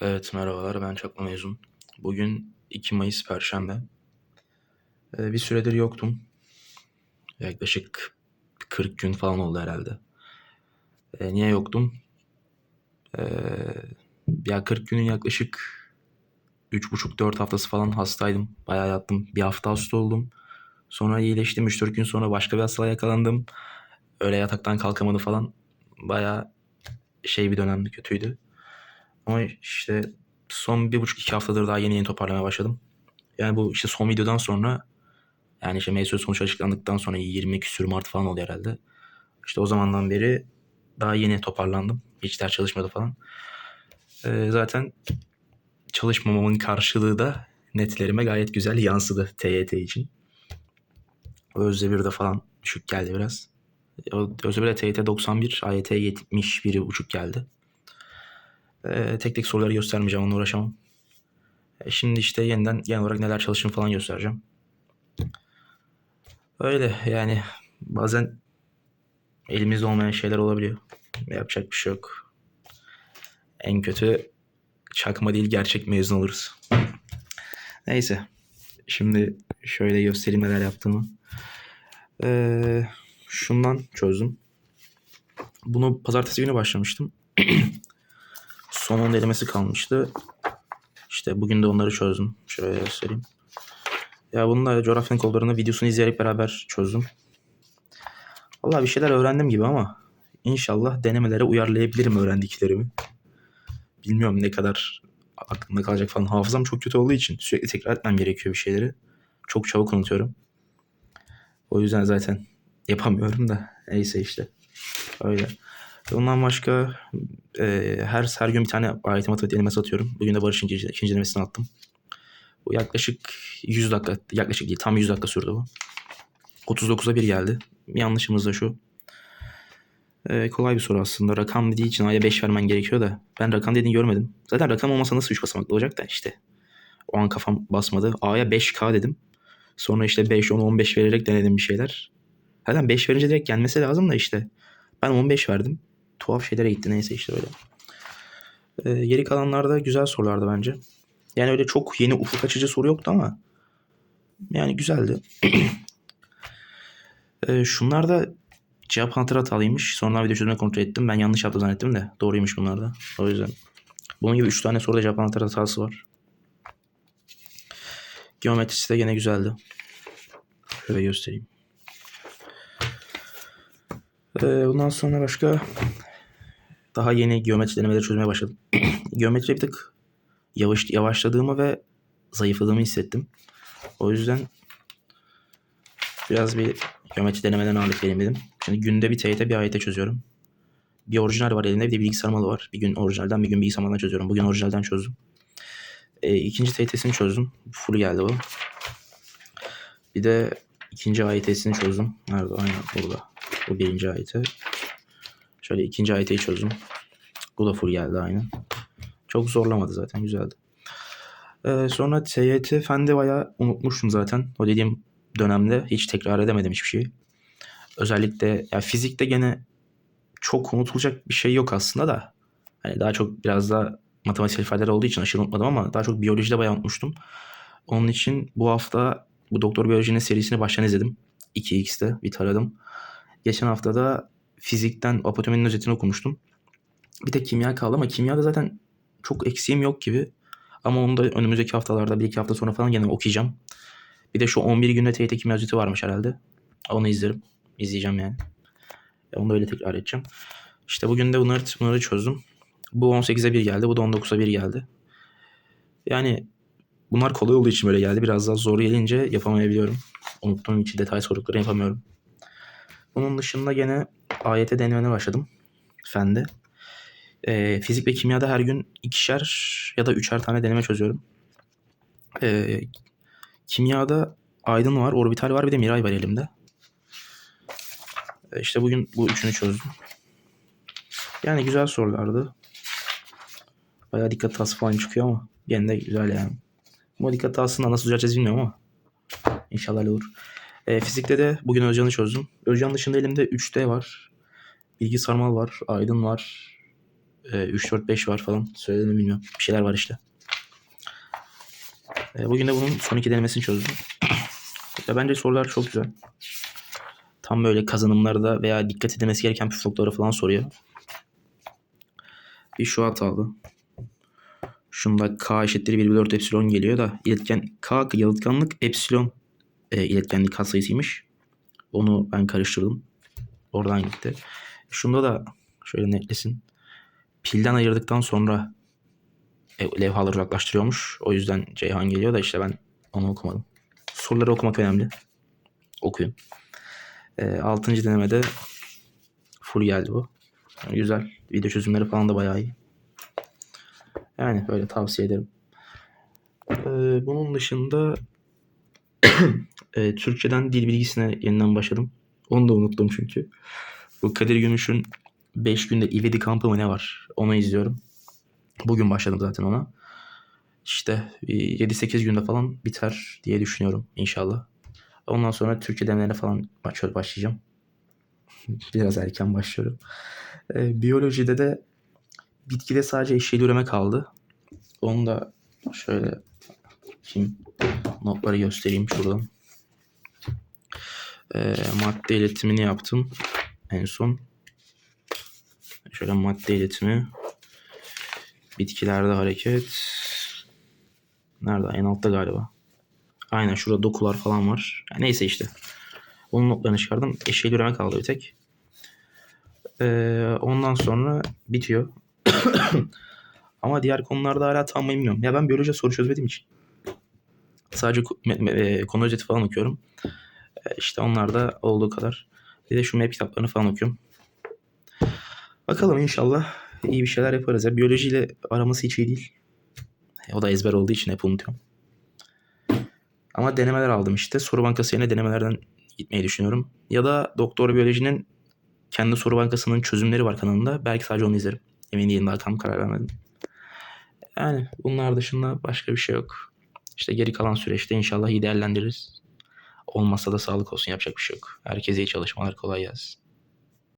Evet merhabalar ben Çakma Mezun. Bugün 2 Mayıs Perşembe. Ee, bir süredir yoktum. Yaklaşık 40 gün falan oldu herhalde. Ee, niye yoktum? Ee, ya 40 günün yaklaşık 3,5-4 haftası falan hastaydım. Bayağı yattım. Bir hafta hasta oldum. Sonra iyileştim. 3-4 gün sonra başka bir hastalığa yakalandım. Öyle yataktan kalkamadı falan. Bayağı şey bir dönemdi kötüydü. Ama işte son bir buçuk iki haftadır daha yeni yeni toparlamaya başladım. Yani bu işte son videodan sonra yani işte mevzu sonuç açıklandıktan sonra 20 küsür Mart falan oldu herhalde. İşte o zamandan beri daha yeni toparlandım. Hiç ders çalışmadı falan. Ee, zaten çalışmamamın karşılığı da netlerime gayet güzel yansıdı TYT için. Özdebir'de falan düşük geldi biraz. Özdebir'de TYT 91, AYT 71,5 geldi. Ee, tek tek soruları göstermeyeceğim, onunla uğraşamam. E, şimdi işte yeniden genel olarak neler çalıştım falan göstereceğim. Öyle yani bazen elimizde olmayan şeyler olabiliyor. Yapacak bir şey yok. En kötü çakma değil gerçek mezun oluruz. Neyse. Şimdi şöyle göstereyim neler yaptığımı. Ee, şundan çözdüm. Bunu pazartesi günü başlamıştım. Son 10 denemesi kalmıştı. İşte bugün de onları çözdüm. Şöyle göstereyim. Ya bunu da coğrafyanın kollarında videosunu izleyerek beraber çözdüm. Vallahi bir şeyler öğrendim gibi ama inşallah denemelere uyarlayabilirim öğrendiklerimi. Bilmiyorum ne kadar aklımda kalacak falan. Hafızam çok kötü olduğu için sürekli tekrar etmem gerekiyor bir şeyleri. Çok çabuk unutuyorum. O yüzden zaten yapamıyorum da. Neyse işte. Öyle. Ondan başka e, her her gün bir tane ayet matematik denemesi atıyorum. Bugün de Barış'ın ikinci, ikinci denemesini attım. Bu yaklaşık 100 dakika, yaklaşık değil tam 100 dakika sürdü bu. 39'a bir geldi. Yanlışımız da şu. E, kolay bir soru aslında. Rakam dediği için A'ya 5 vermen gerekiyor da. Ben rakam dediğini görmedim. Zaten rakam olmasa nasıl 3 basamaklı olacak da işte. O an kafam basmadı. A'ya 5K dedim. Sonra işte 5, 10, 15 vererek denedim bir şeyler. Zaten 5 verince direkt gelmesi lazım da işte. Ben 15 verdim tuhaf şeylere gitti neyse işte öyle. Ee, geri kalanlarda güzel sorulardı bence. Yani öyle çok yeni ufuk açıcı soru yoktu ama yani güzeldi. ee, şunlar da cevap anahtarı hatalıymış. Sonra video çözümünü kontrol ettim. Ben yanlış yaptı zannettim de doğruymuş bunlar da. O yüzden. Bunun gibi 3 tane soruda cevap anahtarı hatası var. Geometrisi de gene güzeldi. Şöyle göstereyim. Ee, bundan sonra başka daha yeni geometri denemeleri çözmeye başladım. geometri bir tık yavaş, yavaşladığımı ve zayıfladığımı hissettim. O yüzden biraz bir geometri denemeden ağırlık vereyim dedim. Şimdi günde bir TYT bir AYT çözüyorum. Bir orijinal var elinde bir de bilgisayar malı var. Bir gün orijinalden bir gün bilgisayar malından çözüyorum. Bugün orijinalden çözdüm. E, ikinci TYT'sini çözdüm. Full geldi bu. Bir de ikinci AYT'sini çözdüm. Nerede? Aynen burada. Bu birinci ayeti. Şöyle ikinci ayeti çözdüm. Bu geldi aynı. Çok zorlamadı zaten güzeldi. Ee, sonra TYT Fende bayağı unutmuştum zaten. O dediğim dönemde hiç tekrar edemedim hiçbir şeyi. Özellikle ya fizikte gene çok unutulacak bir şey yok aslında da. Hani daha çok biraz da matematiksel ifadeler olduğu için aşırı unutmadım ama daha çok biyolojide bayağı unutmuştum. Onun için bu hafta bu Doktor Biyoloji'nin serisini baştan izledim. 2x'te bir taradım. Geçen hafta da fizikten apotominin özetini okumuştum. Bir de kimya kaldı ama kimyada zaten çok eksiğim yok gibi. Ama onu da önümüzdeki haftalarda bir iki hafta sonra falan yine okuyacağım. Bir de şu 11 günde TYT kimya özeti varmış herhalde. Onu izlerim. İzleyeceğim yani. Onu da öyle tekrar edeceğim. İşte bugün de bunları, bunları çözdüm. Bu 18'e 1 geldi. Bu da 19'a 1 geldi. Yani bunlar kolay olduğu için böyle geldi. Biraz daha zor gelince yapamayabiliyorum. Unuttuğum için detay sorduklarını yapamıyorum. Bunun dışında gene AYT denemene başladım. Fende. E, fizik ve kimyada her gün ikişer ya da üçer tane deneme çözüyorum. E, kimyada Aydın var, Orbital var bir de Miray var elimde. E, işte bugün bu üçünü çözdüm. Yani güzel sorulardı. Bayağı dikkat hatası falan çıkıyor ama gene de güzel yani. Bu dikkat hatasını nasıl düzelteceğiz bilmiyorum ama inşallah olur. E, fizikte de bugün Özcan'ı çözdüm. Özcan dışında elimde 3D var. Bilgi Sarmal var. Aydın var. e, 3, 4, 5 var falan. Söyledim mi bilmiyorum. Bir şeyler var işte. E, bugün de bunun son iki denemesini çözdüm. ya bence sorular çok güzel. Tam böyle kazanımlarda veya dikkat edilmesi gereken püf noktaları falan soruyor. Bir şu hatalı. Şunda K eşittir 1 bölü 4 epsilon geliyor da iletken K yalıtkanlık epsilon e, iletkenlik katsayısıymış. Onu ben karıştırdım. Oradan gitti. Şunda da şöyle netlesin. Pilden ayırdıktan sonra e, levhaları uzaklaştırıyormuş. O yüzden Ceyhan geliyor da işte ben onu okumadım. Soruları okumak önemli. Okuyun. E, altıncı denemede full geldi bu. Yani güzel. Video çözümleri falan da bayağı iyi. Yani böyle tavsiye ederim. E, bunun dışında e, Türkçeden dil bilgisine yeniden başladım. Onu da unuttum çünkü. Bu Kadir Gümüş'ün 5 günde ivedi kampı mı ne var? Onu izliyorum. Bugün başladım zaten ona. İşte 7-8 günde falan biter diye düşünüyorum inşallah. Ondan sonra Türkçe denemelerine falan baş- başlayacağım. Biraz erken başlıyorum. Ee, biyolojide de bitkide sadece eşeğli üreme kaldı. Onu da şöyle kim notları göstereyim şuradan. Ee, madde iletimini yaptım en son. Şöyle madde iletimi. Bitkilerde hareket. Nerede? En altta galiba. Aynen şurada dokular falan var. Ya neyse işte. Onun notlarını çıkardım. Eşeğli üreme kaldı bir tek. Ee, ondan sonra bitiyor. Ama diğer konularda hala tam bilmiyorum. Ya ben biyoloji soru çözmediğim için. Sadece e, konu özeti falan okuyorum. E, işte onlar da olduğu kadar. Bir de şu map kitaplarını falan okuyorum. Bakalım inşallah iyi bir şeyler yaparız. Ya biyolojiyle araması hiç iyi değil. E, O da ezber olduğu için hep unutuyorum. Ama denemeler aldım işte. Soru bankası yerine denemelerden gitmeyi düşünüyorum. Ya da Doktor Biyoloji'nin kendi soru bankasının çözümleri var kanalında. Belki sadece onu izlerim. Emin değilim daha tam karar vermedim. Yani bunlar dışında başka bir şey yok. İşte geri kalan süreçte inşallah iyi değerlendiririz. Olmazsa da sağlık olsun yapacak bir şey yok. Herkese iyi çalışmalar kolay gelsin.